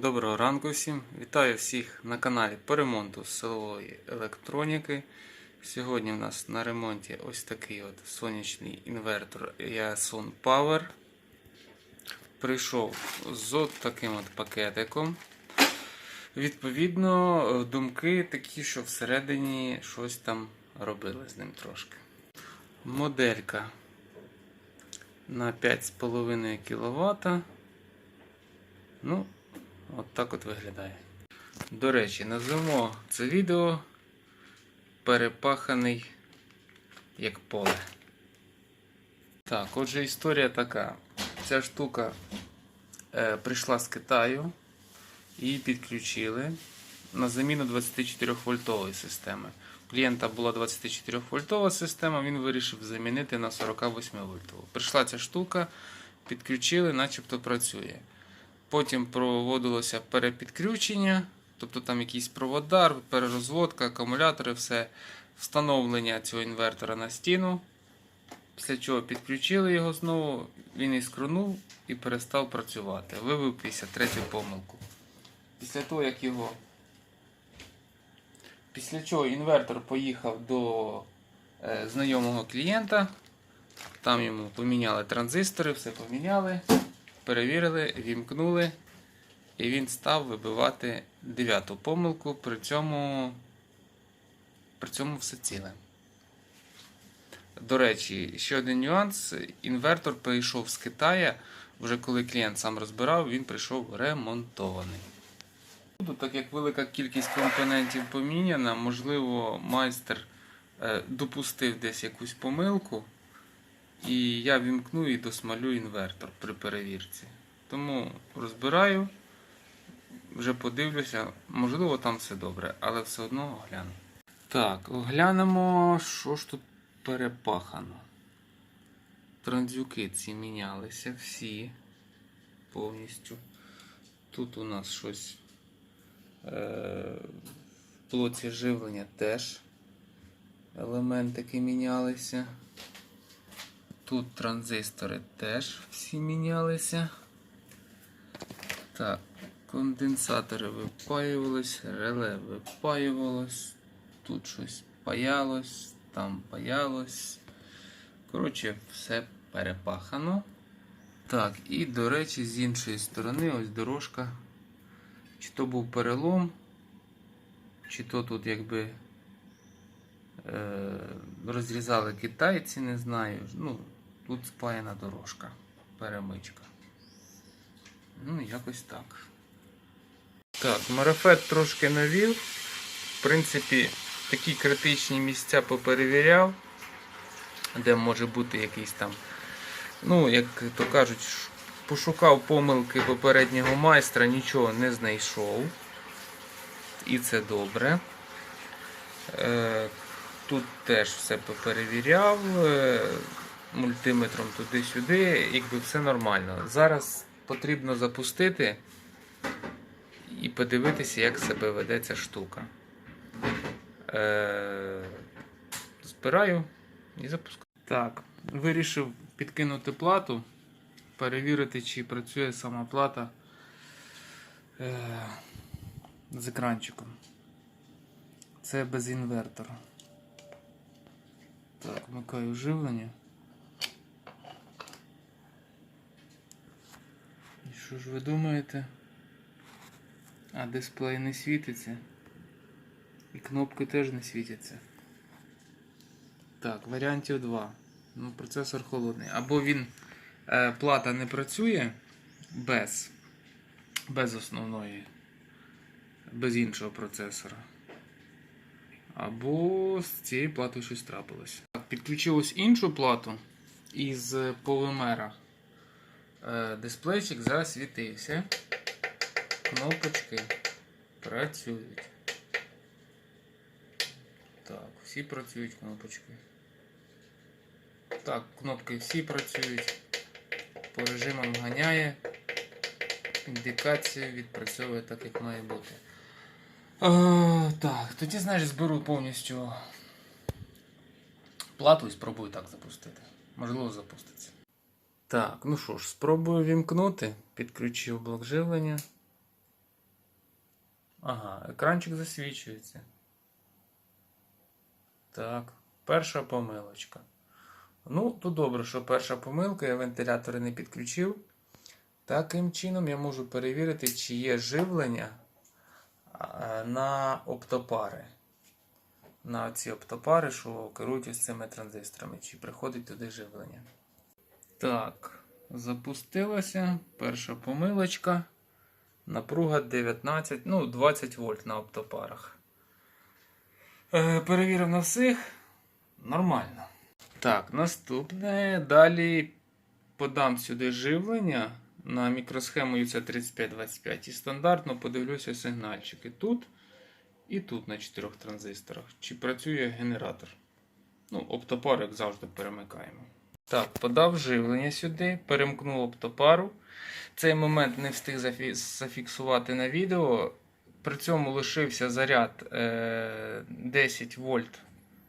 Доброго ранку всім! Вітаю всіх на каналі по ремонту силової електроніки. Сьогодні в нас на ремонті ось такий от сонячний інвертор Yasun Power. Прийшов з от таким от пакетиком. Відповідно, думки такі, що всередині щось там робили з ним трошки. Моделька на 5,5 кВт. Ну, От так от виглядає. До речі, назвемо це відео перепаханий як поле. Так, отже, історія така. Ця штука е, прийшла з Китаю і підключили на заміну 24 вольтової системи. У клієнта була 24 вольтова система, він вирішив замінити на 48 вольтову. Прийшла ця штука, підключили, начебто працює. Потім проводилося перепідключення, тобто там якийсь проводар, перерозводка, акумулятори, все встановлення цього інвертора на стіну. Після чого підключили його знову, він іскрунув і перестав працювати. Вивів 53 помилку. Після того, як його. Після чого інвертор поїхав до е, знайомого клієнта. Там йому поміняли транзистори, все поміняли перевірили, вімкнули, і він став вибивати дев'яту помилку, при цьому, при цьому все ціле. До речі, ще один нюанс: інвертор прийшов з Китаю, вже коли клієнт сам розбирав, він прийшов ремонтований. Так як велика кількість компонентів поміняна, можливо, майстер е, допустив десь якусь помилку. І я вімкну і досмалю інвертор при перевірці. Тому розбираю, вже подивлюся, можливо, там все добре, але все одно огляну. Так, оглянемо, що ж тут перепахано. Транзюки ці мінялися всі повністю. Тут у нас щось е, в блоці живлення теж елементики мінялися. Тут транзистори теж всі мінялися. Так, конденсатори випаювались, реле випаювалось, тут щось паялось, там паялось. Коротше, все перепахано. Так, і, до речі, з іншої сторони ось дорожка. Чи то був перелом, чи то тут якби е, розрізали китайці, не знаю. Ну, Тут спаяна дорожка, перемичка. Ну, якось так. Так, марафет трошки навів. В принципі, такі критичні місця поперевіряв, де може бути якийсь там, ну, як то кажуть, пошукав помилки попереднього майстра, нічого не знайшов. І це добре. Е, Тут теж все поперевіряв. Мультиметром туди-сюди, якби все нормально. Зараз потрібно запустити і подивитися, як себе веде ця штука. Е, Збираю і запускаю. Так, вирішив підкинути плату, перевірити, чи працює сама плата е, з екранчиком. Це без інвертора. Так, вмикаю живлення. Що ж ви думаєте? А дисплей не світиться. І кнопки теж не світяться. Так, варіантів два. Ну, процесор холодний. Або він е, плата не працює без, без основної, без іншого процесора. Або з цією платою щось трапилось. Так, підключив іншу плату із полимера. Е, Дисплейчик засвітився. Кнопочки працюють. Так, всі працюють кнопочки. Так, кнопки всі працюють. По режимам ганяє. Індикація відпрацьовує так, як має бути. Е, так, тоді, знаєш, зберу повністю плату і спробую так запустити. Можливо, запуститься. Так, ну що ж, спробую вімкнути. Підключив блок живлення. Ага, екранчик засвічується. Так, перша помилочка. Ну, то добре, що перша помилка, я вентилятори не підключив. Таким чином я можу перевірити, чи є живлення на оптопари. На ці оптопари, що керують ось цими транзисторами, чи приходить туди живлення. Так, запустилося. Перша помилочка. Напруга 19, ну 20 вольт на оптопарах. Е, перевірив на всіх. Нормально. Так, наступне. Далі подам сюди живлення на мікросхему UC3525 і стандартно подивлюся сигнальчики тут і тут на чотирьох транзисторах. Чи працює генератор. Ну, оптопар, як завжди, перемикаємо. Так, подав живлення сюди, перемкнув оптопару. Цей момент не встиг зафіксувати на відео. При цьому лишився заряд е, 10 вольт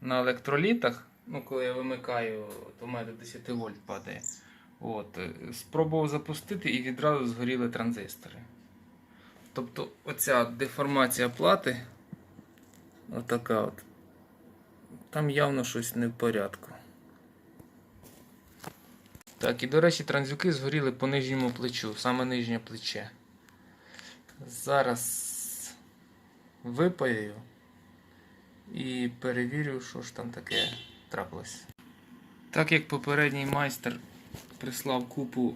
на електролітах. Ну, коли я вимикаю, то в мене 10 вольт падає. От, е, спробував запустити і відразу згоріли транзистори. Тобто оця деформація плати, отака от, там явно щось не в порядку. Так, і до речі, транзюки згоріли по нижньому плечу, саме нижнє плече. Зараз випаяю і перевірю, що ж там таке трапилось. Так як попередній майстер прислав купу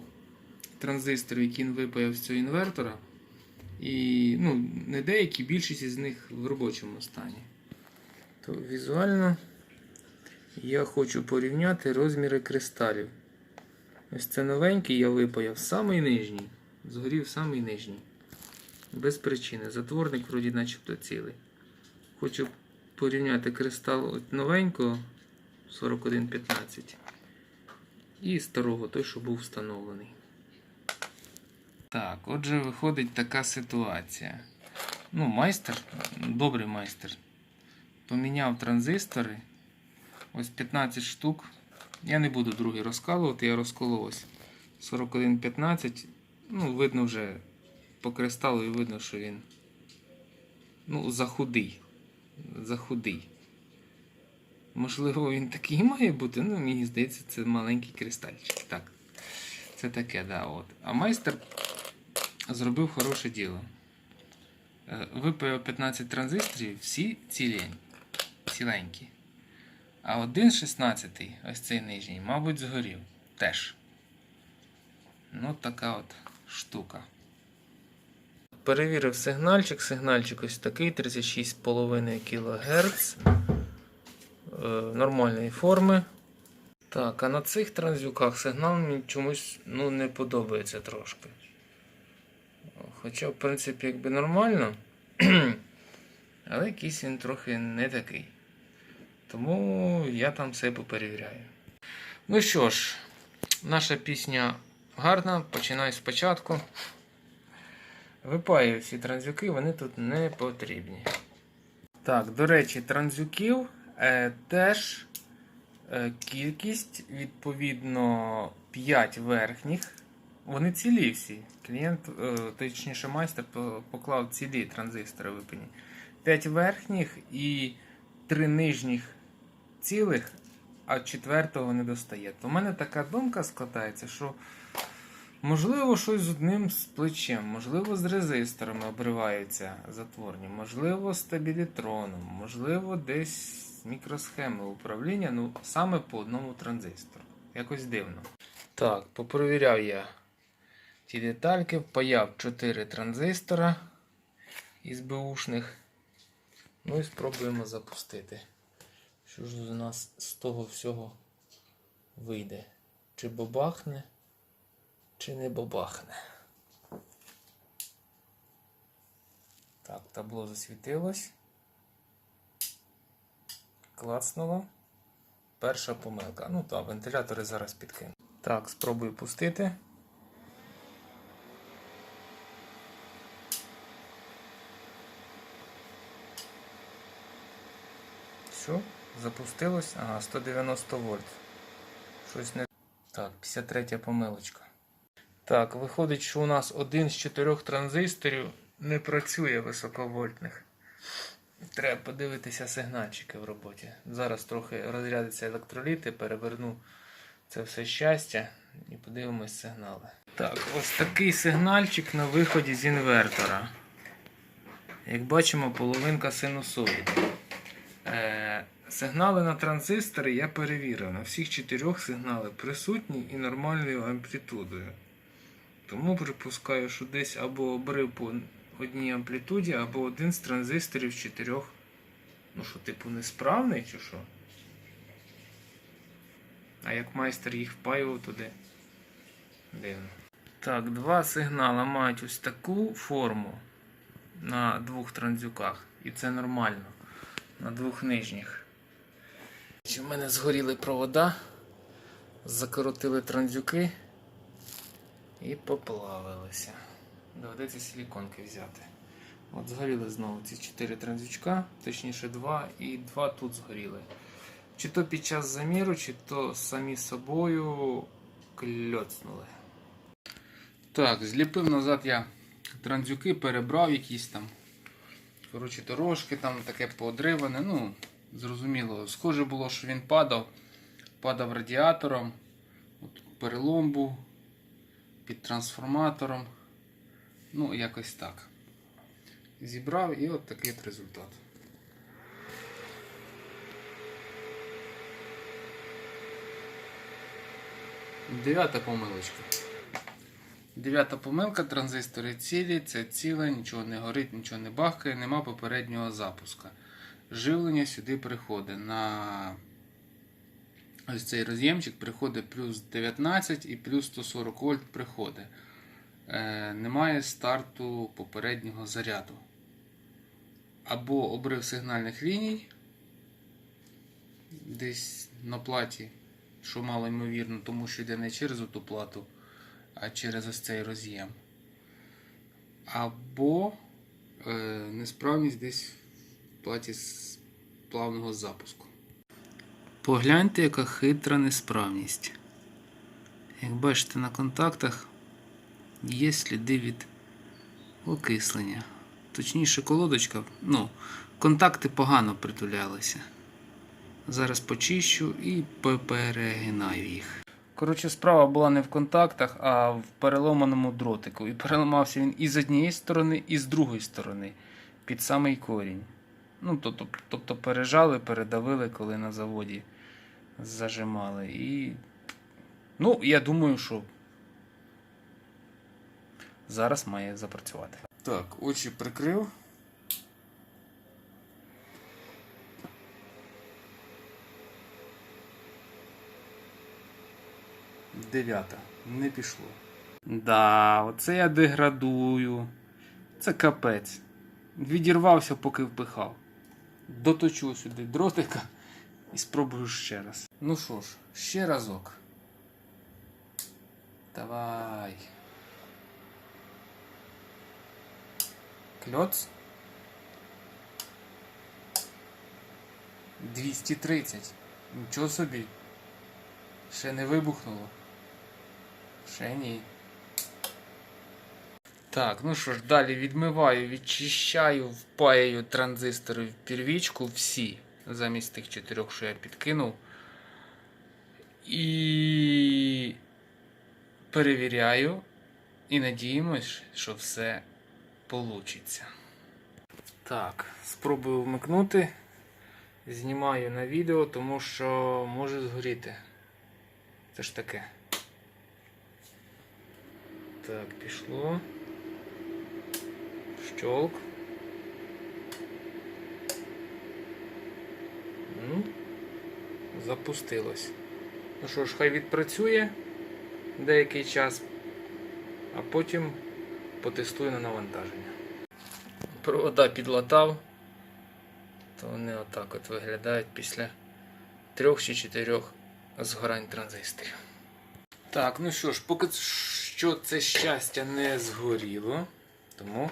транзисторів, які він випаяв з цього інвертора, і ну, не деякі, більшість із них в робочому стані. То візуально я хочу порівняти розміри кристалів. Ось це новенький я випаяв самий нижній. Згорів самий нижній. Без причини. Затворник вроді начебто цілий. Хочу порівняти кристал от новенького 4115 і старого, той, що був встановлений. Так, отже, виходить така ситуація. Ну, майстер, добрий майстер, поміняв транзистори. Ось 15 штук. Я не буду другий розкалувати, я розколов ось 4115. Ну, видно вже по кристалу і видно, що він ну, захудий. Захудий. Можливо, він такий має бути, ну, мені здається, це маленький кристальчик. Так. Це таке, да, от. А майстер зробив хороше діло. Е, 15 транзисторів, всі цілень, ціленькі. А один 16, ось цей нижній, мабуть, згорів теж. Ну, така от штука. Перевірив сигнальчик. Сигнальчик ось такий 36,5 кГц. Е, нормальної форми. Так, а на цих транзюках сигнал мені чомусь ну, не подобається трошки. Хоча, в принципі, якби нормально, але якийсь він трохи не такий. Тому я там все поперевіряю. Ну що ж, наша пісня гарна, починаю спочатку. Випаю всі транзюки, вони тут не потрібні. Так, до речі, транзюків е, теж е, кількість, відповідно, 5 верхніх. Вони цілі всі. Клієнт, е, точніше, майстер поклав цілі транзистори випані. 5 верхніх і 3 нижніх цілих, а четвертого не достає. То в мене така думка складається, що можливо щось з одним з плечем, можливо, з резисторами обриваються затворні, можливо, з стабілітроном, можливо, десь мікросхеми управління, ну саме по одному транзистору. Якось дивно. Так, попровіряв я ті детальки, впаяв 4 транзистора із бушних. Ну і спробуємо запустити. Що ж у нас з того всього вийде? Чи бабахне, чи не бабахне? Так, табло засвітилось. Клацнуло. Перша помилка. Ну так, вентилятори зараз підкину. Так, спробую пустити. Все, запустилось. Ага, 190 вольт. Щось не. Так, 53 помилочка. Так, виходить, що у нас один з чотирьох транзисторів не працює високовольтних. Треба подивитися сигнальчики в роботі. Зараз трохи розрядиться електроліти, переверну це все щастя і подивимось сигнали. Так, ось такий сигнальчик на виході з інвертора. Як бачимо, половинка синусоїди. Е, сигнали на транзистори я перевірив. На всіх чотирьох сигнали присутні і нормальною амплітудою. Тому припускаю, що десь або обрив по одній амплітуді, або один з транзисторів чотирьох. Ну що, типу, несправний чи що? А як майстер їх впаював туди. Дивно. Так, два сигнали мають ось таку форму на двох транзюках. І це нормально. На двох нижніх. У мене згоріли провода, закоротили транзюки і поплавилися. Доведеться силіконки взяти. От згоріли знову ці чотири транзючка, точніше два, і два тут згоріли. Чи то під час заміру, чи то самі собою кльоцнули. Так, зліпив назад я транзюки, перебрав якісь там. Коротше, дорожки там таке поодриване. Ну, зрозуміло, схоже було, що він падав. Падав радіатором. От перелом був під трансформатором. Ну, якось так. Зібрав і от такий от результат. Дев'ята помилочка. Дев'ята помилка, транзистори цілі, це ціле, нічого не горить, нічого не бахкає, нема попереднього запуска. Живлення сюди приходить на ось цей роз'ємчик приходить плюс 19 і плюс 140 вольт приходить. Е, немає старту попереднього заряду. Або обрив сигнальних ліній десь на платі, що мало ймовірно, тому що йде не через ту плату, а через ось цей роз'єм. Або е, несправність десь платі з плавного запуску. Погляньте, яка хитра несправність. Як бачите на контактах є сліди від окислення. Точніше, колодочка, ну, контакти погано притулялися. Зараз почищу і перегинаю їх. Коротше, справа була не в контактах, а в переломаному дротику. І переламався він і з однієї сторони, і з другої сторони, під самий корінь. Ну, тобто, тобто пережали, передавили, коли на заводі зажимали. І. Ну, я думаю, що зараз має запрацювати. Так, очі прикрив. Дев'ята. Не пішло. Да, оце я деградую. Це капець. Відірвався, поки впихав. Доточу сюди дротика і спробую ще раз. Ну що ж, ще разок. Давай. Кльоц. 230. Нічого собі. Ще не вибухнуло. Ще ні. Так, ну що ж, далі відмиваю, відчищаю, впаяю транзистори в первічку всі, замість тих чотирьох, що я підкинув. І перевіряю. І надіємось, що все получиться. Так, спробую вмикнути. Знімаю на відео, тому що може згоріти. Це ж таке. Так, пішло. Щолк. Ну, запустилось. Ну що ж, хай відпрацює деякий час, а потім потестую на навантаження. Провода підлатав, то вони отак от виглядають після трьох чи чотирьох згорань транзисторів. Так, ну що ж, поки що це щастя не згоріло, тому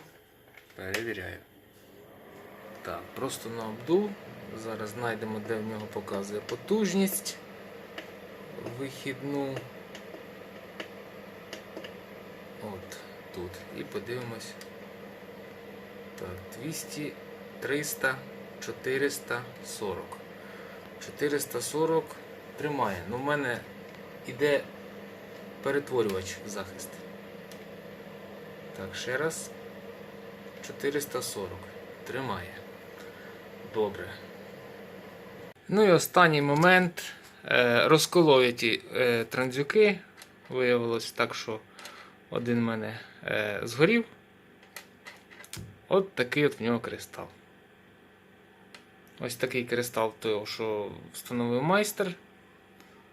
перевіряю. Так, просто на обдув. Зараз знайдемо, де в нього показує потужність вихідну. От тут. І подивимось, Так, 200, 300, 440. 440 тримає. Ну, в мене іде перетворювач захист. Так, ще раз. 440. Тримає. Добре. Ну і останній момент. Е, Розколов я ті е, транзюки. Виявилось так, що один в мене е, згорів. От такий от в нього кристал. Ось такий кристал того, що встановив майстер.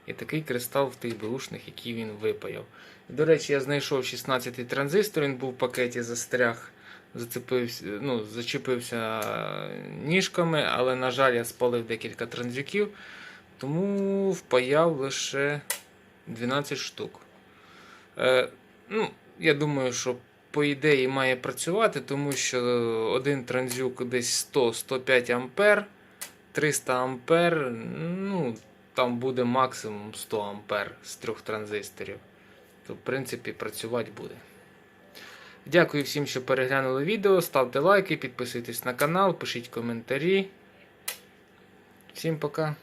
І такий кристал в тих беушних, які він випаяв. До речі, я знайшов 16 транзистор, він був в пакеті застряг, зацепився, ну, зачепився ніжками, але, на жаль, я спалив декілька транзюків, тому впаяв лише 12 штук. Е, ну, я думаю, що по ідеї має працювати, тому що один транзюк десь 100-105 ампер, 300 ампер, ну, там буде максимум 100 ампер з трьох транзисторів. То, в принципі, працювати буде. Дякую всім, що переглянули відео. Ставте лайки, підписуйтесь на канал, пишіть коментарі. Всім пока.